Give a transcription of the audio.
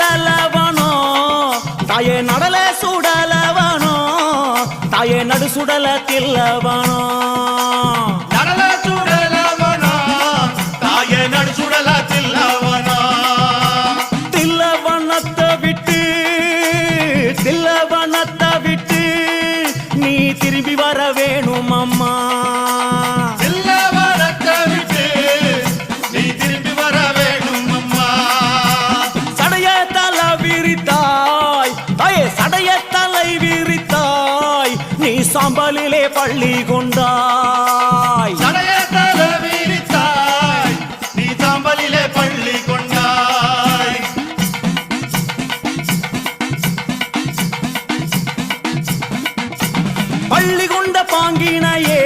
சுடலவனோ? தாயே நடல சுடலவனோ? தாயே நடு சுடல தில்லவனோ நடல சுடலவனோ? தாயே நடு சுடல தில்லவனோ தில்லவனத்தை விட்டு தில்லவனத்தை விட்டு நீ திரும்பி வர வேணும் அம்மா தாயே சடைய தலை விரித்தாய். நீ சாம்பலிலே பள்ளி கொண்டாய். சடைய தலை விரித்தாய். நீ சாம்பலிலே பள்ளி பள்ளி கொண்ட பாங்கினையே